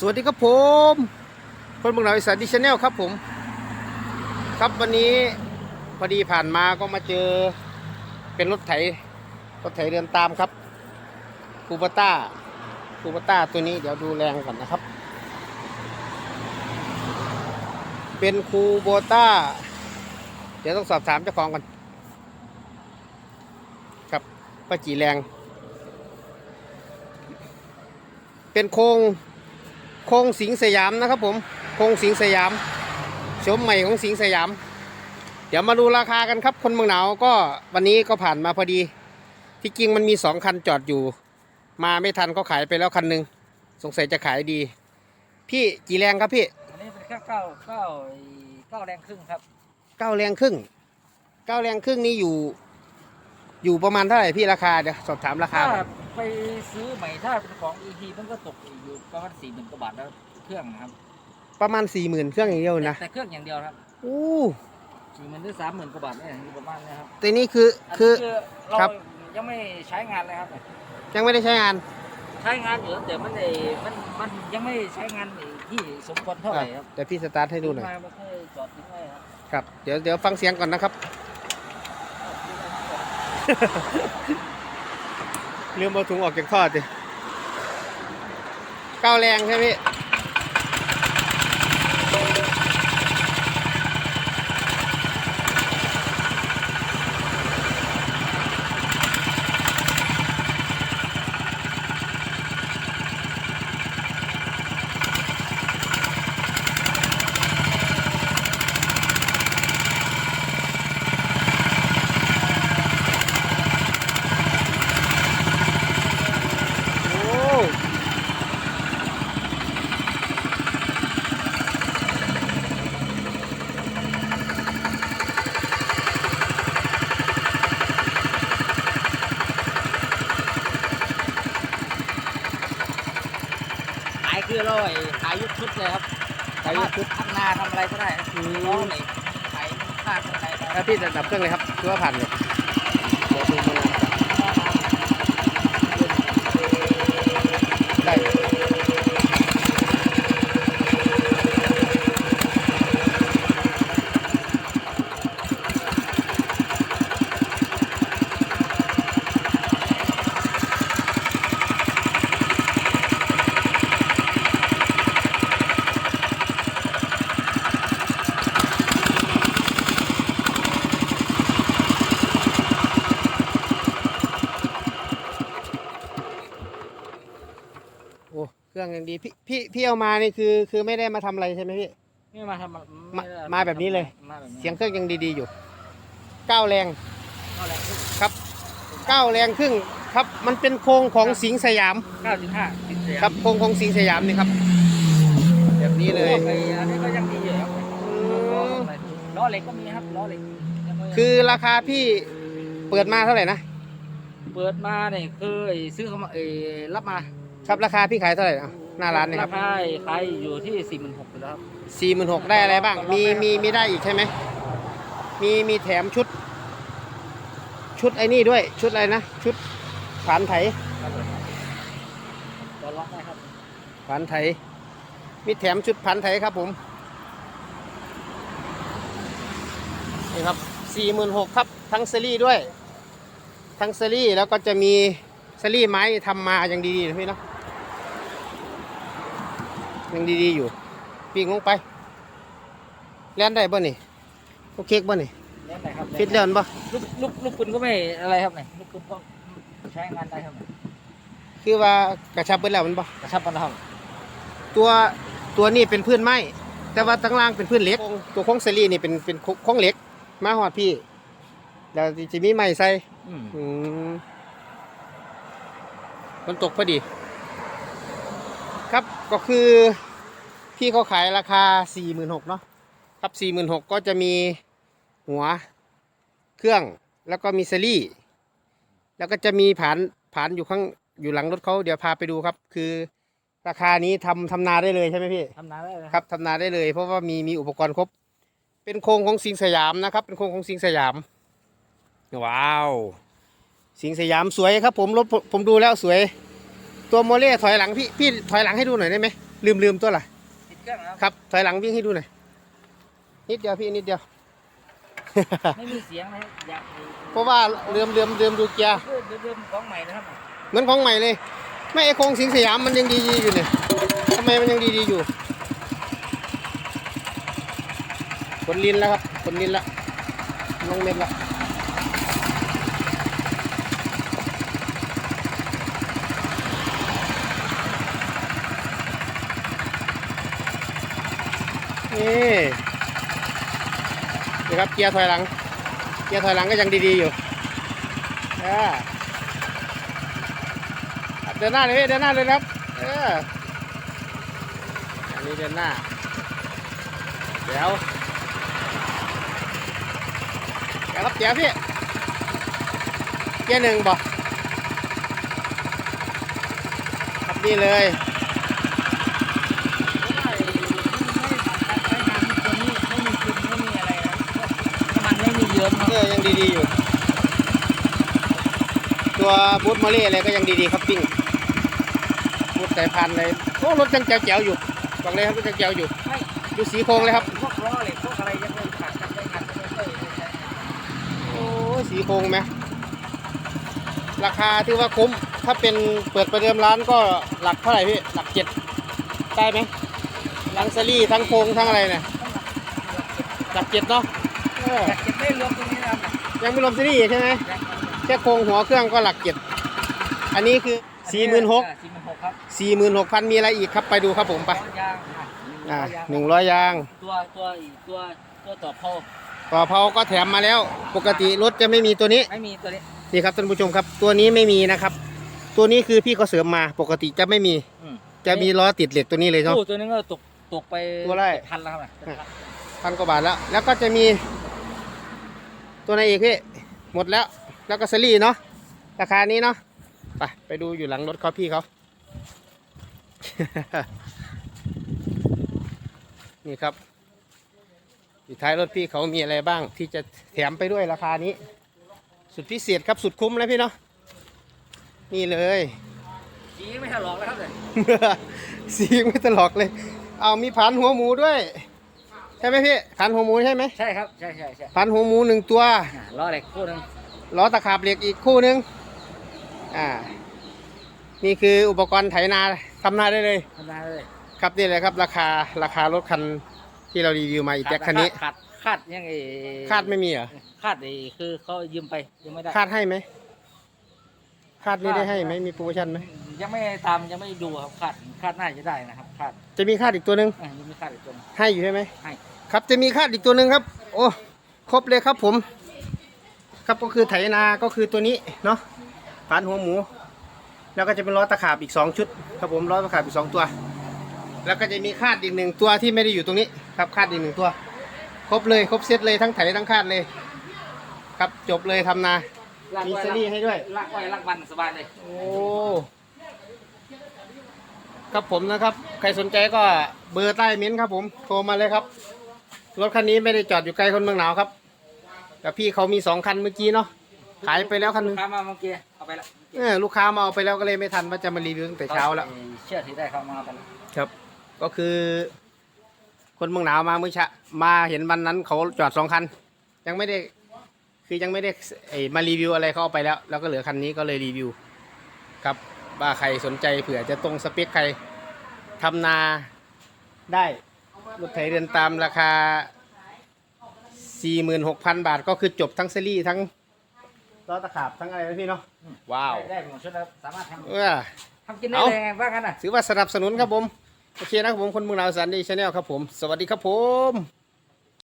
สวัสดีครับผม คนเมืองหนาวอีสานดิชแนลครับผม ครับวันนี้พอดีผ่านมาก็มาเจอเป็นรถไถรถไถเดินตามครับคูปต้าคูปต้าตัวนี้เดี๋ยวดูแรงก่อนนะครับ เป็นคูโบต้า เดี๋ยวต้องสอบถามเจ้าของก่อนครับป้าจีแรง เป็นโครง โครงสิงห์สยามนะครับผมโครงสิงห์สยามชมใหม่ของสิงห์สยาม เดี๋ยวมาดูราคากันครับ คนเมืองหนาวก็วันนี้ก็ผ่านมาพอดี ที่จริงมันมีสองคันจอดอยู่ มาไม่ทันก็ขายไปแล้วคันหนึ่งสงสัยจะขายดี พี่กี่แรงครับพี่อันนี้เป็นแค่เก้าเก้าเก้าแรงครึ่งครับเก้าแรงครึ่งเก้าแรงครึ่งนี่อยู่ อยู่ประมาณเท่าไหร่พี่ราคาเดี๋ยวสอบถามราคาถ้าก่อน ไปซื้อใหม่ถ้าเป็นของ ET มันก็ตกอยู่ประมาณสี่หมื่นกว่าบาทแล้วเครื่องนะครับประมาณสี่หมื่นเครื่องอย่างเดียวนะแต่เครื่องอย่างเดียวครับอู้สี่หมื่นหรือสามหมื่นกว่าบาทเนี่ยอยู่ประมาณเนี้ครับแต่นี่คืออันคือนี้คือเราครับยังไม่ใช้งานเลยครับ ยังไม่ได้ใช้งาน ใช้งานอยู่แต่มันไอ้มันมันยังไม่ใช้งานที่สมควรเท่าไหร่ครับเดี๋ยวพี่สตาร์ทให้ดูหน่อยมาไม่ค่อยจอดทิ้งไว้ครับครับเดี๋ยวเดี๋ยวฟังเสียงก่อนนะครับ เรือมาถุงออกจากท่อดิก้าวแรงใช่ไหมพี่โอ้ ขายคือเราไอ้ขา ยยุคชุดเลยครับขายยกชุดทำนาทำอะไรก็ได้ล้อเหล็กขายข้างอะไรได้ถ้าพี่จะดับเครื่องเลยครับคือว่าผ่านเลยเดี๋ยวดู เครื่องยังดีพี่พี่พี่เอามานี่คือ คือไม่ได้มาทำอะไรใช่ไหมพี่ นี่มาทำมาไได้มาแบบนี้เลย มาแบบนี้เสียงเครื่องยังดีๆอยู่เก้าแรงเท่าไหร่ครับเก้าแรงครึ่งครับ มันเป็นโครงของสิงห์สยามเก้าจุดห้าครับโครงของสิงห์สยามนี่ครับ แบบนี้เลยไอ้อันนี้ก็ยังดีอยู่ครับอืมล้อเหล็กก็มีครับล้อเหล็กยังไม่คือราคาพี่เปิดมาเท่าไหร่นะ เปิดมาเนี่ยคือไอ้ซื้อเขามาไอ้รับมา ครับราคาพี่ขายเท่าไหร่นะหน้าร้านเนี่ยครารับคาขายอยู่ที่สี่หมื่นหกแล้วครับสี่หมื่นหกได้อะไรบ้าง มีมีมีได้อีกใช่ไหมมีมีแถมชุด ชุดไอ้นี่ด้วย ชุดอะไรนะ ชุดผานไถครับผมต่อรองได้ครับผานไถ มีแถมชุดผานไถครับผม นี่ครับสี่หมื่นหกครับ ทั้งเซรี่ด้วย ทั้งเซรี่แล้วก็จะมีเซรี่ไม้ทำมาอย่างดีๆนะพี่เนาะ ยังดีๆอยู่ปีกลงไปเล่นได้บ่นี่โอเคบ่นี่เล่นไหนครับฟิตเล่นบ่ลูกลูกลูกปืนก็ไม่อะไรครับเนี่ยลูกปืนก็ใช้งานได้ครับเนี่ยคือว่ากระชับเบิดแล้วมันบ่กระชับมันนะครับตัวตัวนี้เป็นพื้นไม้แต่ว่าทั้งล่างเป็นพื้นเหล็ก ตัวโค้งเซรี่นี่เป็นเป็นโค้งเหล็ก มาหอดพี่แล้วจะมีไม้ใส่อืมอืมมันตกพอดี ครับก็คือพี่เขาขายราคาสี่หมื่นหกเนาะครับสี่หมื่นหกก็จะมีหัวเครื่องแล้วก็มีเซรี่ แล้วก็จะมีผานผานอยู่ข้างอยู่หลังรถเขาเดี๋ยวพาไปดูครับ คือราคานี้ทำทำนาได้เลยใช่ไหมพี่ ทำนาได้เลยครับทำนาได้เลย เพราะว่ามีมีอุปกรณ์ครบ เป็นโครงของสิงห์สยามนะครับ เป็นโครงของสิงห์สยาม ว้าว สิงห์สยามสวยครับ ผมรถผมผมดูแล้วสวย ตัวโมเล่ถอยหลังพี่พี่ถอยหลังให้ดูหน่อยได้ไหมลืมลืมตัวละติดเครื่องนะครับครับถอยหลังวิ่งให้ดูหน่อยนิดเดียวพี่นิดเดียว ไม่มีเสียงนะครับอยากเพราะว่าลืมลืมลืมดูเกียร์คือเดิมๆของใหม่นะครับเหมือนของใหม่เลย ไม่ไอโครงสิงสยามมันยังดีๆอยู่เนี่ยทำไมมันยังดีๆอยู่ขนลิ้นแล้วครับขนลิ้นแล้วลงเม็ดแล้ว นี่นี่ครับเกียร์ถอยหลัง เกียร์ถอยหลังก็ยังดีๆอยู่อ่าเดินหน้าเลยพี่เดินหน้าเลยครับเอออันนี้เดินหน้า เดี๋ยวเดี๋ยวครับเดี๋ยวพี่ เกียร์หนึ่งบอกครับนี่เลย มันไม่มีเยิ้มค เออยังดีๆอยู่ ตัวบูทมอลลี่อะไรก็ยังดีๆครับปิ้งบูทสายพันธุ์เลยโอ้รถยังแจ๋วๆอยู่บอกเลยครับรถยังแจ๋วอยู่ไม่ดูสีโครงเลยครับพวกล้อเหล็กพวกอะไรยังไม่ขาดกันได้งันไม่ค่อยโอ้สีโครงไหมราคาถือว่าคุ้มถ้าเป็นเปิดประเดิมร้านก็หลักเท่าไหร่พี่หลักเจ็ดได้ไหมลังซารี่ทั้งโครงทั้งอะไรเนี่ยหลักเจ็ดเนาะเอออยากเก็บไม่รวมตรงนี้ ยังไม่รวมซีรีส์ใช่ไหมยังแค่โครงหัวเครื่องก็หลักเจ็ดอันนี้คือสี่หมื่นหกสี่หมื่นหกครับสี่หมื่นหกพันมีอะไรอีกครับไปดูครับผมไปล้อยางอ่าอะหนึ่งร้อยยาง ตัวตัวอีกตัวตัวต่อเพาต่อเผาก็แถมมาแล้ว ปกติรถจะไม่มีตัวนี้ไม่มีตัวนี้นี่ครับท่านผู้ชมครับ ตัวนี้ไม่มีนะครับ ตัวนี้คือพี่เขาเสริมมาปกติจะไม่มีอืมจะมีล้อติดเหล็กตัวนี้เลยเนาะตู้ตัวนึงก็ตกตกไปตัวอะไรพันแล้วครับน่ะเป็นพันพันกว่าบาทแล้ว แล้วก็จะมี ตัวไหนอีกพี่ หมดแล้ว แล้วก็ซรี่เนาะ ราคานี้เนาะ ไป ไปดูอยู่หลังรถเขาพี่เขา นี่ครับ อยู่ท้ายรถพี่เขามีอะไรบ้าง ที่จะแถมไปด้วยราคานี้ สุดพิเศษครับ สุดคุ้มเลยพี่เนาะ นี่เลยสีไม่ถลอกแล้วครับเลยสีไม่ตลอกเลย เอามีผันหัวหมูด้วยใช่ไหมพี่ผันหัวหมูใช่ไหมใช่ครับใช่ใช่ใช่ผันหัวหมูหนึ่งตัวอะล้อเหล็กคู่หนึงล้อตะขาบเหล็กอีกคู่หนึงอ่า นี่คืออุปกรณ์ไถนาทำนาได้เลย ทำงานเลยครับนี่เลยครับ ราคาราคารถคันที่เรารีวิวมาอีแจ็คคันนี้ขาดขาดยังไงคาดไม่มีเหรอคาดไอ้คือเขายืมไปยังไม่ได้คาดให้ไหมคาดนี่ได้ให้ไหมมีโปรโมชั่นไหมยังไม่ตามยังไม่ดูครับคาดคาดน่าจะได้นะครับคาดจะมีคาดอีกตัวหนึ่งอะยังไม่คาดอีกตัวหนึ่งให้อยู่ใช่ไหมให้ ครับจะมีคาดอีกตัวหนึ่งครับ โอ้ครบเลยครับผม ครับก็คือไถนาก็คือตัวนี้เนาะฝานหัวหมู แล้วก็จะเป็นล้อตะขาบอีกสองชุด ครับผมล้อตะขาบอีกสองตัว แล้วก็จะมีคาดอีกหนึ่งตัวที่ไม่ได้อยู่ตรงนี้ครับคาดอีกหนึ่งตัว ครบเลยครบเซตเลยทั้งไถทั้งคาดเลย ครับจบเลยทำนาลากมีไว้ซีรีส์ให้ด้วยลากไว้ลากวันสบายเลยโอ้ครับผมนะครับ ใครสนใจก็เบอร์ใต้เม้นท์ครับผมโทรมาเลยครับ รถคันนี้ไม่ได้จอดอยู่ไกลคนเมืองหนาวครับ แต่พี่เขามีสองคันเมื่อกี้เนาะขายไปแล้วคันหนึงข้ามาเมื่อกี้เอาไปละเออลูกค้ามาเอาไปแล้วก็เลยไม่ทันว่าจะมารีวิวตั้งแต่เช้าแล้วไอ้เชือกที่ได้เข้ามาเอาไปละครับ ก็คือ คนเมืองหนาวมาเมื่อเช้ามาเห็นวันนั้นเขาจอดสองคัน ยังไม่ได้คือยังไม่ได้ไอ้มารีวิวอะไรเขาเอาไปแล้ว แล้วก็เหลือคันนี้ก็เลยรีวิว ครับว่าใครสนใจเผื่อจะตรงสเปคใครทำนาได้ รถไถเดินตามราคา 46,000 บาทก็คือจบทั้งซีรีส์ทั้งล้อตะขาบทั้งอะไรนะพี่เนาะว้าวได้หมดชุดแล้วสามารถทเออำทำกินได้เอา เลยไงว่ากันอะ ถือว่าสนับสนุนครับผม โอเคนะครับผมคนเมืองลาวสันดีชาแนลครับผม สวัสดีครับผม